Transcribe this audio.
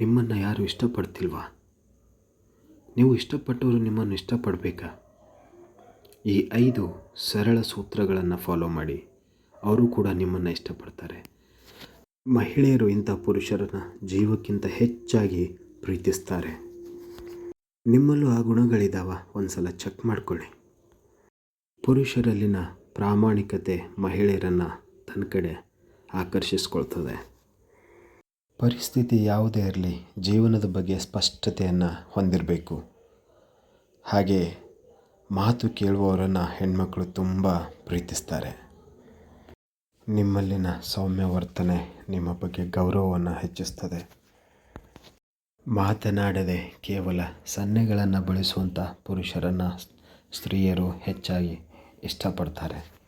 ನಿಮ್ಮನ್ನು ಯಾರು ಇಷ್ಟಪಡ್ತಿಲ್ವಾ? ನೀವು ಇಷ್ಟಪಟ್ಟವರು ನಿಮ್ಮನ್ನು ಇಷ್ಟಪಡಬೇಕಾ? ಈ ಐದು ಸರಳ ಸೂತ್ರಗಳನ್ನು ಫಾಲೋ ಮಾಡಿ, ಅವರು ಕೂಡ ನಿಮ್ಮನ್ನು ಇಷ್ಟಪಡ್ತಾರೆ. ಮಹಿಳೆಯರು ಇಂಥ ಪುರುಷರನ್ನು ಜೀವಕ್ಕಿಂತ ಹೆಚ್ಚಾಗಿ ಪ್ರೀತಿಸ್ತಾರೆ. ನಿಮ್ಮಲ್ಲೂ ಆ ಗುಣಗಳಿದ್ದಾವ ಒಂದು ಸಲ ಚೆಕ್ ಮಾಡಿಕೊಳ್ಳಿ. ಪುರುಷರಲ್ಲಿನ ಪ್ರಾಮಾಣಿಕತೆ ಮಹಿಳೆಯರನ್ನು ತನ್ನ ಕಡೆ ಆಕರ್ಷಿಸ್ಕೊಳ್ತದೆ. ಪರಿಸ್ಥಿತಿ ಯಾವುದೇ ಇರಲಿ, ಜೀವನದ ಬಗ್ಗೆ ಸ್ಪಷ್ಟತೆಯನ್ನು ಹೊಂದಿರಬೇಕು. ಹಾಗೆ ಮಾತು ಕೇಳುವವರನ್ನು ಹೆಣ್ಮಕ್ಳು ತುಂಬ ಪ್ರೀತಿಸ್ತಾರೆ. ನಿಮ್ಮಲ್ಲಿನ ಸೌಮ್ಯ ವರ್ತನೆ ನಿಮ್ಮ ಬಗ್ಗೆ ಗೌರವವನ್ನು ಹೆಚ್ಚಿಸ್ತದೆ. ಮಾತನಾಡದೆ ಕೇವಲ ಸನ್ನೆಗಳನ್ನು ಬಳಸುವಂಥ ಪುರುಷರನ್ನು ಸ್ತ್ರೀಯರು ಹೆಚ್ಚಾಗಿ ಇಷ್ಟಪಡ್ತಾರೆ.